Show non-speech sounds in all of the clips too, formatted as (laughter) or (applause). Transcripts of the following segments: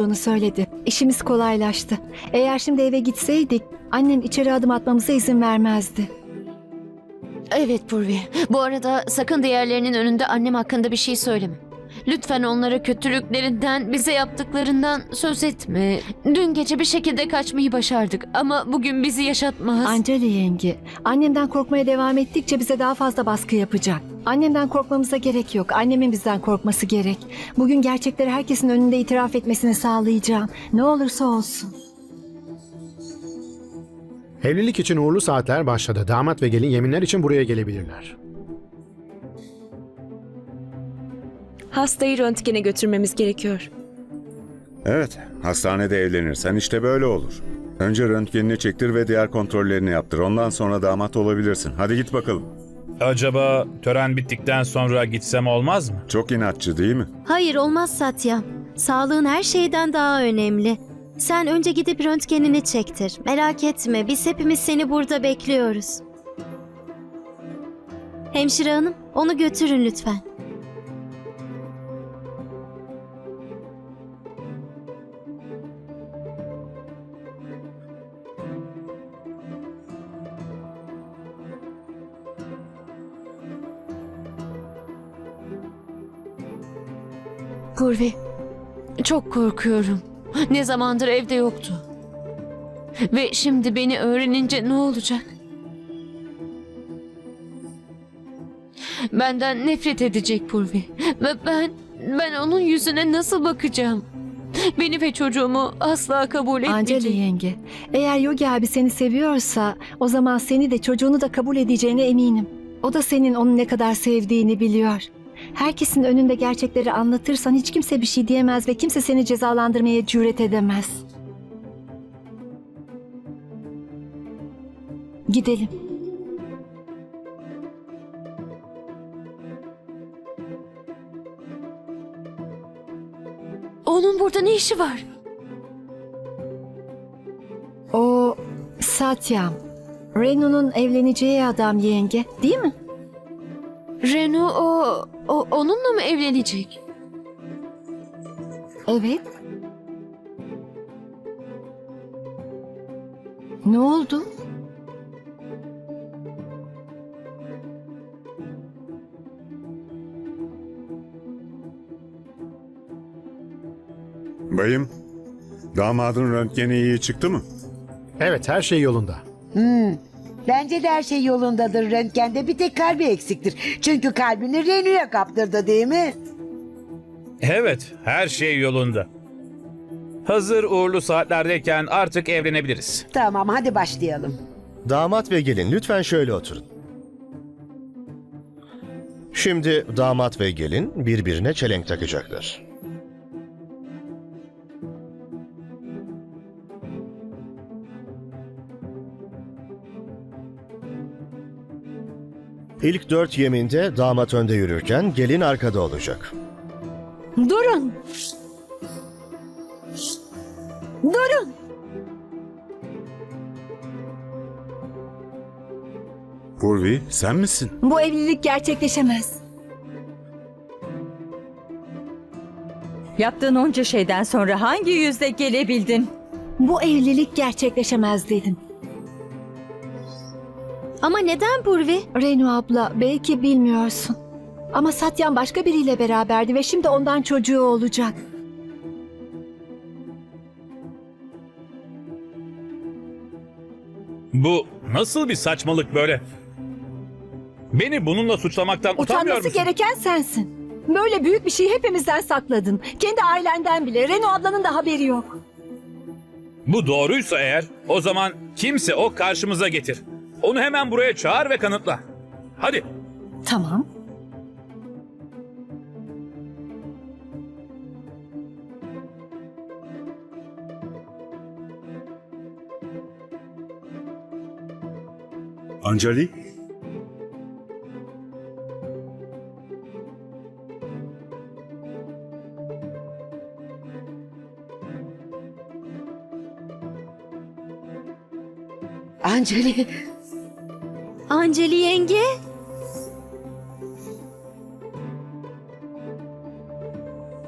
olduğunu söyledi. İşimiz kolaylaştı. Eğer şimdi eve gitseydik annem içeri adım atmamıza izin vermezdi. Evet Purvi. Bu arada sakın diğerlerinin önünde annem hakkında bir şey söyleme. Lütfen onlara kötülüklerinden, bize yaptıklarından söz etme. Dün gece bir şekilde kaçmayı başardık ama bugün bizi yaşatmaz. Anceli yenge, annemden korkmaya devam ettikçe bize daha fazla baskı yapacak. Annemden korkmamıza gerek yok. Annemin bizden korkması gerek. Bugün gerçekleri herkesin önünde itiraf etmesini sağlayacağım. Ne olursa olsun. Evlilik için uğurlu saatler başladı. Damat ve gelin yeminler için buraya gelebilirler. Hastayı röntgene götürmemiz gerekiyor. Evet, hastanede evlenirsen işte böyle olur. Önce röntgenini çektir ve diğer kontrollerini yaptır. Ondan sonra damat olabilirsin. Hadi git bakalım. Acaba tören bittikten sonra gitsem olmaz mı? Çok inatçı değil mi? Hayır olmaz Satya. Sağlığın her şeyden daha önemli. Sen önce gidip röntgenini çektir. Merak etme biz hepimiz seni burada bekliyoruz. Hemşire hanım onu götürün lütfen. Purvi, çok korkuyorum. Ne zamandır evde yoktu. Ve şimdi beni öğrenince ne olacak? Benden nefret edecek Purvi. Ve ben, ben onun yüzüne nasıl bakacağım? Beni ve çocuğumu asla kabul Anceli etmeyecek. yenge, eğer Yogi abi seni seviyorsa o zaman seni de çocuğunu da kabul edeceğine eminim. O da senin onu ne kadar sevdiğini biliyor. Herkesin önünde gerçekleri anlatırsan hiç kimse bir şey diyemez ve kimse seni cezalandırmaya cüret edemez. Gidelim. Onun burada ne işi var? O Satyam. Renu'nun evleneceği adam yenge, değil mi? Renu o, o onunla mı evlenecek? Evet. Ne oldu? Bayım, damadın röntgeni iyi çıktı mı? Evet her şey yolunda. Bence de her şey yolundadır. Röntgende bir tek kalbi eksiktir. Çünkü kalbini Renu'ya kaptırdı değil mi? Evet, her şey yolunda. Hazır uğurlu saatlerdeyken artık evlenebiliriz. Tamam hadi başlayalım. Damat ve gelin lütfen şöyle oturun. Şimdi damat ve gelin birbirine çelenk takacaklar. İlk dört yeminde damat önde yürürken gelin arkada olacak. Durun! Durun! Purvi, sen misin? Bu evlilik gerçekleşemez. Yaptığın onca şeyden sonra hangi yüzle gelebildin? Bu evlilik gerçekleşemez dedim. Ama neden Purvi? Renu abla belki bilmiyorsun. Ama Satyan başka biriyle beraberdi ve şimdi ondan çocuğu olacak. Bu nasıl bir saçmalık böyle? Beni bununla suçlamaktan utanmıyor Utanması musun? gereken sensin. Böyle büyük bir şeyi hepimizden sakladın. Kendi ailenden bile. Renu ablanın da haberi yok. Bu doğruysa eğer o zaman kimse o karşımıza getir. Onu hemen buraya çağır ve kanıtla. Hadi. Tamam. Ancali? Anceli Anceli yenge?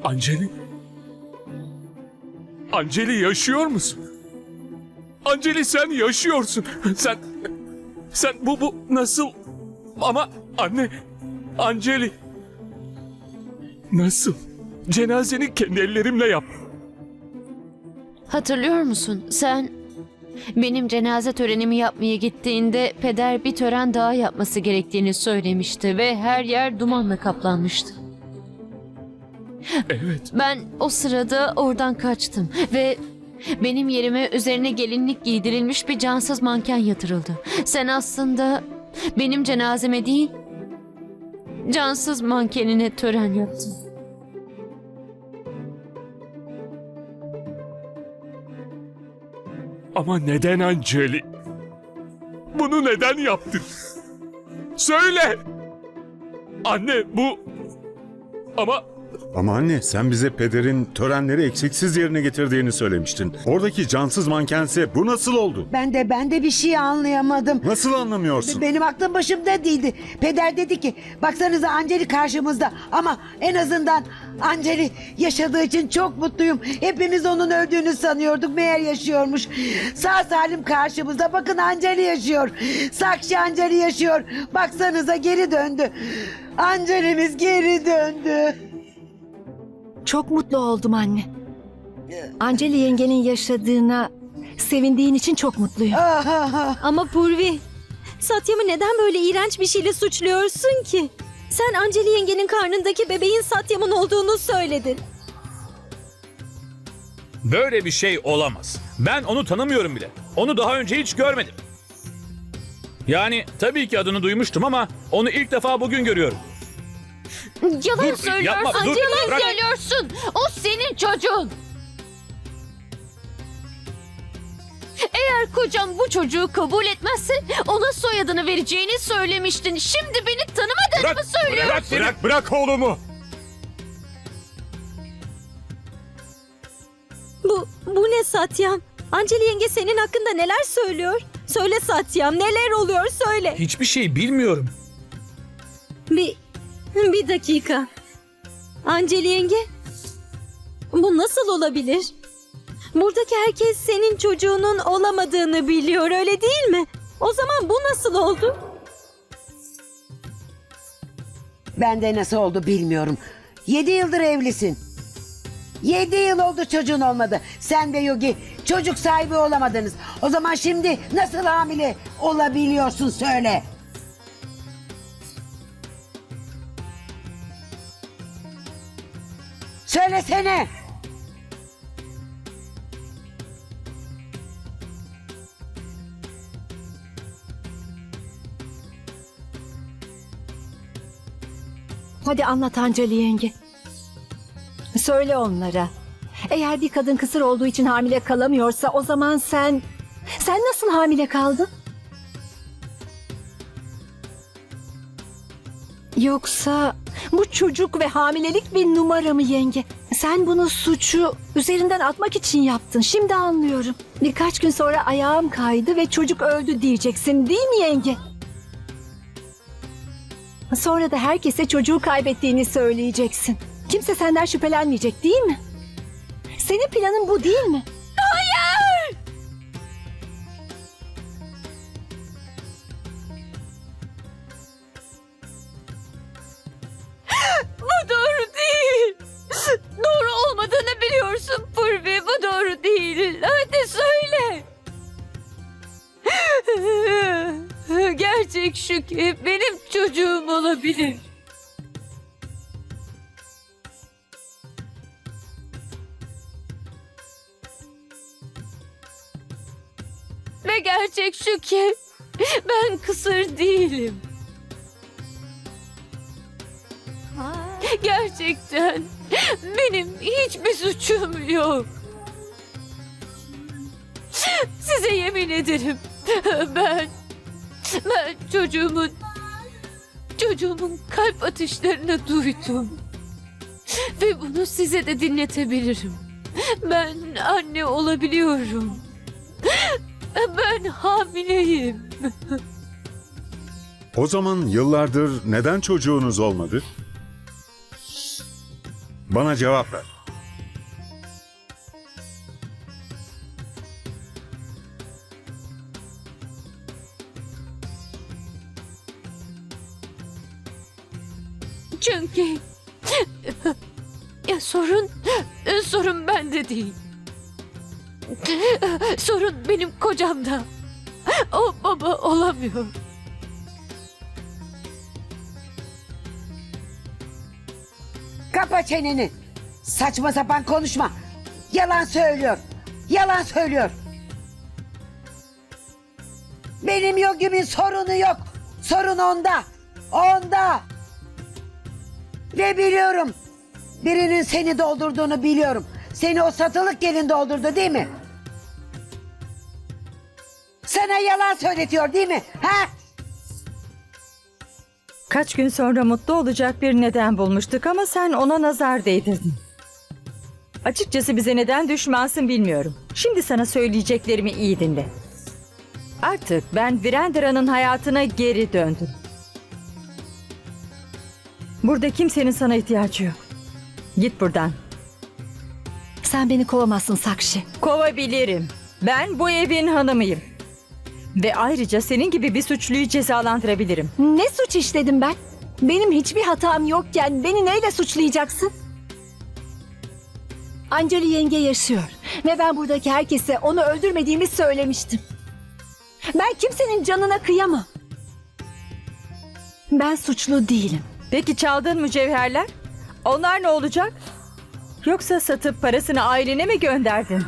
Anceli? Anceli yaşıyor musun? Anceli sen yaşıyorsun. Sen sen bu bu nasıl? Ama anne Anceli nasıl? Cenazeni kendi ellerimle yap. Hatırlıyor musun? Sen benim cenaze törenimi yapmaya gittiğinde peder bir tören daha yapması gerektiğini söylemişti ve her yer dumanla kaplanmıştı. Evet. Ben o sırada oradan kaçtım ve benim yerime üzerine gelinlik giydirilmiş bir cansız manken yatırıldı. Sen aslında benim cenazeme değil, cansız mankenine tören yaptın. Ama neden Anceli? Bunu neden yaptın? Söyle. Anne bu ama Ama anne sen bize pederin törenleri eksiksiz yerine getirdiğini söylemiştin. Oradaki cansız mankense bu nasıl oldu? Ben de ben de bir şey anlayamadım. Nasıl anlamıyorsun? Benim aklım başımda değildi. Peder dedi ki baksanıza Anceli karşımızda ama en azından Anceli yaşadığı için çok mutluyum. Hepimiz onun öldüğünü sanıyorduk meğer yaşıyormuş. Sağ salim karşımızda bakın Anceli yaşıyor. Sakşı Anceli yaşıyor. Baksanıza geri döndü. Angelimiz geri döndü. Çok mutlu oldum anne. Anceli yengenin yaşadığına sevindiğin için çok mutluyum. Ah, ah, ah. Ama Purvi, Satyam'ı neden böyle iğrenç bir şeyle suçluyorsun ki? Sen Anceli yengenin karnındaki bebeğin Satyam'ın olduğunu söyledin. Böyle bir şey olamaz. Ben onu tanımıyorum bile. Onu daha önce hiç görmedim. Yani tabii ki adını duymuştum ama onu ilk defa bugün görüyorum. Yalan Dur, söylüyorsun. yapma, dur, yalan bırak. söylüyorsun. O senin çocuğun. Eğer kocam bu çocuğu kabul etmezse ona soyadını vereceğini söylemiştin. Şimdi beni tanımadığını mı söylüyorsun? bırak, bırak. bırak oğlumu. Bu, bu ne Satyam? Anceli yenge senin hakkında neler söylüyor? Söyle Satyam, neler oluyor söyle. Hiçbir şey bilmiyorum. Bir, bir dakika. Anceli yenge, bu nasıl olabilir? Buradaki herkes senin çocuğunun olamadığını biliyor öyle değil mi? O zaman bu nasıl oldu? Ben de nasıl oldu bilmiyorum. Yedi yıldır evlisin. Yedi yıl oldu çocuğun olmadı. Sen ve Yogi çocuk sahibi olamadınız. O zaman şimdi nasıl hamile olabiliyorsun söyle. Söylesene. Hadi anlat Anceli yenge. Söyle onlara. Eğer bir kadın kısır olduğu için hamile kalamıyorsa o zaman sen... Sen nasıl hamile kaldın? Yoksa bu çocuk ve hamilelik bir numara mı yenge? Sen bunu suçu üzerinden atmak için yaptın. Şimdi anlıyorum. Birkaç gün sonra ayağım kaydı ve çocuk öldü diyeceksin değil mi yenge? Sonra da herkese çocuğu kaybettiğini söyleyeceksin. Kimse senden şüphelenmeyecek değil mi? Senin planın bu değil mi? (gasps) Bu doğru değil. Doğru olmadığını biliyorsun Purvi. Bu doğru değil. Hadi söyle. (gasps) Gerçek şu ki benim çocuğum olabilir. Ve gerçek şu ki ben kısır değilim. Gerçekten benim hiçbir suçum yok. Size yemin ederim ben ben çocuğumun çocuğumun kalp atışlarını duydum. Ve bunu size de dinletebilirim. Ben anne olabiliyorum. Ben hamileyim. O zaman yıllardır neden çocuğunuz olmadı? Bana cevap ver. Çünkü ya sorun sorun bende değil. Sorun benim kocamda. O baba olamıyor. Kapa çeneni. Saçma sapan konuşma. Yalan söylüyor. Yalan söylüyor. Benim Yogi'min sorunu yok. Sorun onda. Onda. Ve biliyorum. Birinin seni doldurduğunu biliyorum. Seni o satılık gelin doldurdu değil mi? Sana yalan söyletiyor değil mi? Ha? Kaç gün sonra mutlu olacak bir neden bulmuştuk ama sen ona nazar değdirdin. Açıkçası bize neden düşmansın bilmiyorum. Şimdi sana söyleyeceklerimi iyi dinle. Artık ben Virendra'nın hayatına geri döndüm. Burada kimsenin sana ihtiyacı yok. Git buradan. Sen beni kovamazsın Sakşi. Kovabilirim. Ben bu evin hanımıyım. Ve ayrıca senin gibi bir suçluyu cezalandırabilirim. Ne suç işledim ben? Benim hiçbir hatam yokken beni neyle suçlayacaksın? Anceli yenge yaşıyor ve ben buradaki herkese onu öldürmediğimi söylemiştim. Ben kimsenin canına kıyamam. Ben suçlu değilim. Peki çaldığın mücevherler? Onlar ne olacak? Yoksa satıp parasını ailene mi gönderdin?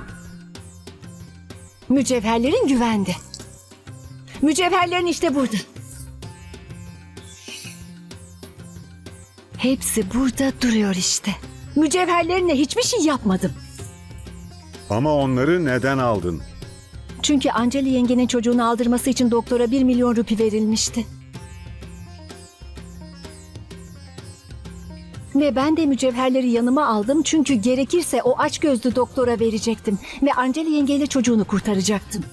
Mücevherlerin güvende. Mücevherlerin işte burada. Hepsi burada duruyor işte. Mücevherlerine hiçbir şey yapmadım. Ama onları neden aldın? Çünkü Anceli yengenin çocuğunu aldırması için doktora bir milyon rupi verilmişti. Ve ben de mücevherleri yanıma aldım çünkü gerekirse o açgözlü doktora verecektim. Ve Anceli yengeyle çocuğunu kurtaracaktım.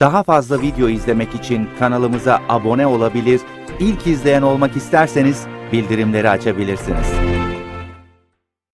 Daha fazla video izlemek için kanalımıza abone olabilir, ilk izleyen olmak isterseniz bildirimleri açabilirsiniz.